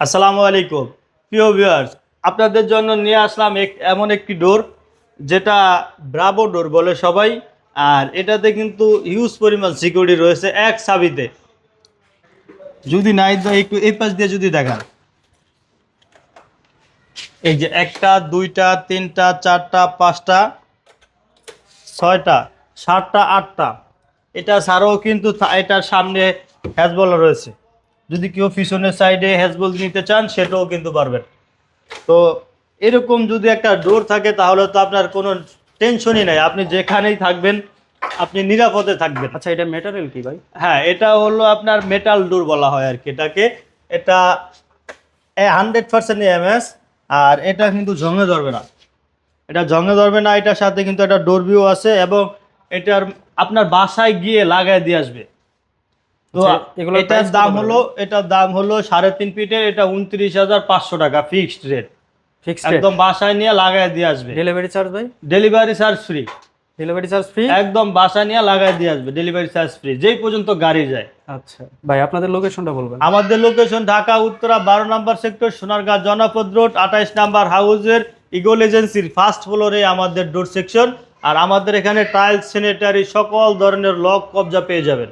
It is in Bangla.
আসসালামু আলাইকুম। প্রিয় ভিউয়ার্স আপনাদের জন্য নিয়ে আসলাম এক এমন একটি ডোর, যেটা ব্রাভো ডোর বলে সবাই, আর এটাতে কিন্তু হিউজ পরিমাণ সিকিউরিটি রয়েছে এক চাবিতে। যদি নাই একটু এই পাশ দিয়ে যদি দেখান। এই যে একটা, দুইটা, তিনটা, চারটা, পাঁচটা, ছয়টা, সাতটা, আটটা। এটা ছাড়াও কিন্তু এটার সামনে হ্যাজবল রয়েছে। যদি কেউ পিছনের সাইডে হ্যাজবল নিতে চান সেটাও কিন্তু পারবেন। তো এরকম যদি একটা ডোর থাকে তাহলে তো আপনার কোনো টেনশনই নাই। আপনি যেখানেই থাকবেন আপনি নিরাপদে থাকবেন। আচ্ছা এটা মেটারিয়াল কি ভাই? হ্যাঁ এটা হলো আপনার মেটাল ডোর বলা হয় আর কি এটাকে। এটা হান্ড্রেড পার্সেন্ট এমএস আর এটা কিন্তু জঙে ধরবে না। এটা জঙে ধরবে না এটার সাথে কিন্তু একটা ডোর ভিউ আছে এবং এটার আপনার বাসায় গিয়ে লাগাই দিয়ে আসবে। তো আচ্ছা, এটার দাম হলো এটার দাম হলো সাড়ে তিন ফিটের এটা উনত্রিশ হাজার পাঁচশো টাকা ফিক্সড রেট ফিক্সড একদম বাসায় নিয়ে লাগাই দিয়ে আসবে। ডেলিভারি চার্জ ভাই? Delivery charge free delivery charge free একদম নিয়ে লাগাই দিয়ে আসবে ডেলিভারি চার্জ ফ্রি যেই পর্যন্ত গাড়ি যায়। আচ্ছা ভাই আপনাদের লোকেশনটা বলবেন। আমাদের লোকেশন ঢাকা উত্তরা বারো নম্বর সেক্টর সোনারগাঁ জনপদ রোড আঠাইশ নাম্বার হাউসের ইগল এজেন্সির ফার্স্ট ফ্লোরে আমাদের ডোর সেকশন আর আমাদের এখানে টাইলস স্যানিটারি সকল ধরনের লক কবজা পেয়ে যাবেন।